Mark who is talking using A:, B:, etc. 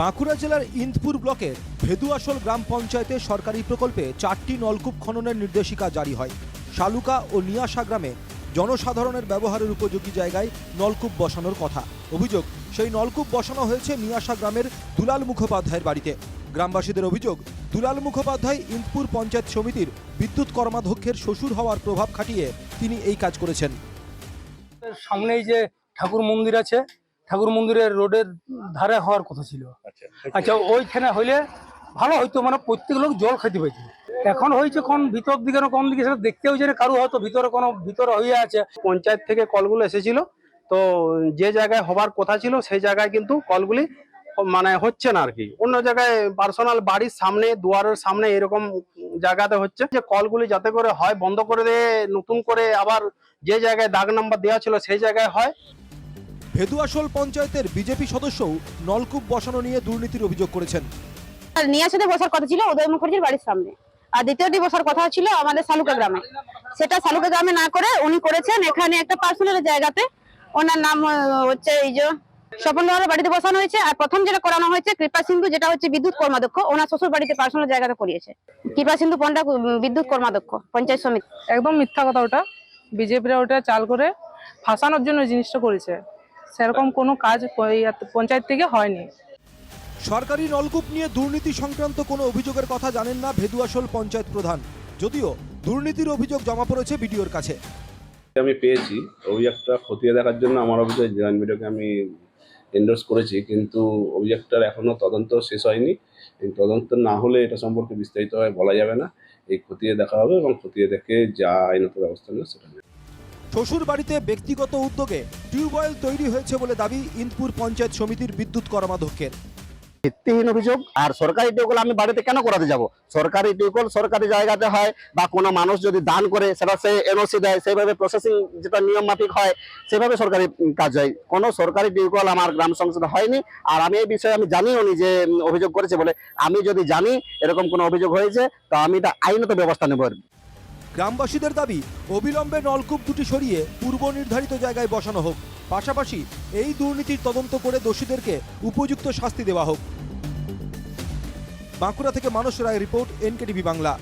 A: বাঁকুড়া জেলার ইন্দপুর ব্লকের ভেদুয়াশোল গ্রাম পঞ্চায়েতে সরকারি প্রকল্পে চারটি নলকূপ খননের নির্দেশিকা জারি হয়। শালুকা ও নিয়াশা গ্রামে জনসাধারণের ব্যবহারের উপযোগী জায়গায় নলকূপ বসানোর কথা। অভিযোগ, সেই নলকূপ বসানো হয়েছে নিয়াশা গ্রামের দুলাল মুখোপাধ্যায়ের বাড়িতে। গ্রামবাসীদের অভিযোগ, দুলাল মুখোপাধ্যায় ইন্দপুর পঞ্চায়েত সমিতির বিদ্যুৎ কর্মাধ্যক্ষের শ্বশুর হওয়ার প্রভাব খাটিয়ে তিনি এই কাজ করেছেন।
B: সামনেই যে ঠাকুর মন্দির আছে ঠাকুর মন্দিরের রোডের ধারে হওয়ার কথা ছিল। আচ্ছা। ওইখানে হইলে ভালো হইতো মানে প্রত্যেক লোক জল খেতে পাইতো। এখন হয়েছে কোন ভিতর দিকে না কোন দিকে সেটা দেখতেও যে কারও হয়তো ভিতরে কোনো ভিতরে হয়ে আছে।
C: পঞ্চায়েত থেকে কলগুলো এসেছিল তো যে জায়গায় হবার কথা ছিল সেই জায়গায় কিন্তু কলগুলি মানে হচ্ছে না আর কি। অন্য জায়গায় পার্সোনাল বাড়ির সামনে দুয়ারের সামনে এরকম জায়গাতে হচ্ছে যে কলগুলি যাতে করে হয় বন্ধ করে দিয়ে নতুন করে আবার যে জায়গায় দাগ নাম্বার দেওয়া ছিল সেই জায়গায় হয়।
A: ভেদুয়াশোল পঞ্চায়েতের বিজেপি সদস্যও নলকূপ বসানো নিয়ে দুর্নীতির অভিযোগ করেছেন।
D: আর নিয়ার সাথে বসার কথা ছিল উদয় মুখার্জির বাড়ির সামনে। আর দ্বিতীয়টি বসার কথা ছিল আমাদের শালুকা গ্রামে। সেটা শালুকা গ্রামে না করে উনি করেছেন এখানে একটা পার্সোনাল জায়গাতে। ওনার নাম হচ্ছে এই যে স্বপন বাড়িতে বসানো হয়েছে। আর প্রথম যেটা করানো হয়েছে কৃপা সিন্ধু যেটা হচ্ছে বিদ্যুৎ কর্মাধ্যক্ষ ওনার শ্বশুর বাড়িতে পার্সোনাল জায়গাতে করিয়েছে। কৃপা সিন্ধু পন্ডা বিদ্যুৎ কর্মাধ্যক্ষ পঞ্চায়েত সমিতি।
E: একদম মিথ্যা কথা ওটা। বিজেপিরা ওটা চাল করে ফাঁসানোর জন্য জিনিসটা করেছে। সেরকম কোনো কাজ পঞ্চায়েত থেকে হয়নি।
A: সরকারি নলকূপ নিয়ে দুর্নীতি সংক্রান্ত কোনো অভিযোগের কথা জানেন না ভেদুয়াশোল পঞ্চায়েত প্রধান। যদিও দুর্নীতির অভিযোগ জমা পড়েছে বিডিওর কাছে।
F: আমি পেয়েছি অভিযোগটা খতিয়ে দেখার জন্য আমার অফিসে জয়েন্ট ভিডিওকে আমি এন্ডোর্স করেছি কিন্তু অভিযোগটার এখনও তদন্ত শেষ হয়নি। এই তদন্ত না হলে এটা সম্পর্কে বিস্তারিতভাবে বলা যাবে না। এই খতিয়ে দেখা হবে এবং খতিয়ে দেখে যা আইনত ব্যবস্থা নেবে সেটা নেবে।
A: শ্বশুর বাড়িতে ব্যক্তিগত উদ্যোগে টিউবওয়েল তৈরি হয়েছে বলে দাবি ইন্দপুর পঞ্চায়েত সমিতির বিদ্যুৎ কর্মাধ্যক্ষের।
G: ভিত্তিহীন অভিযোগ আর সরকারি টিউকল আমি বাড়িতে কেন করাতে যাব? সরকারি টিউকল সরকারি জায়গাতে হয় বা কোনো মানুষ যদি দান করে, সেটা সে এনওসি দেয়, সেইভাবে প্রসেসিং যেটা নিয়ম মাফিক হয়, সেভাবে সরকারি কাজ হয়। কোনো সরকারি টিউকল আমার গ্রাম সংসদে হয়নি আর আমি এই বিষয়ে আমি জানিও নি যে অভিযোগ করেছে বলে। আমি যদি জানি এরকম কোনো অভিযোগ হয়েছে, তো আমি এটা আইনত ব্যবস্থা নেব।
A: গ্রামবাসীদের দাবি, অবিলম্বে নলকূপ দুটি সরিয়ে পূর্ব নির্ধারিত জায়গায় বসানো হোক। পাশাপাশি এই দুর্নীতির তদন্ত করে দোষীদেরকে উপযুক্ত শাস্তি দেওয়া হোক। বাঁকুড়া থেকে Manas Roy report, N K TV Bangla.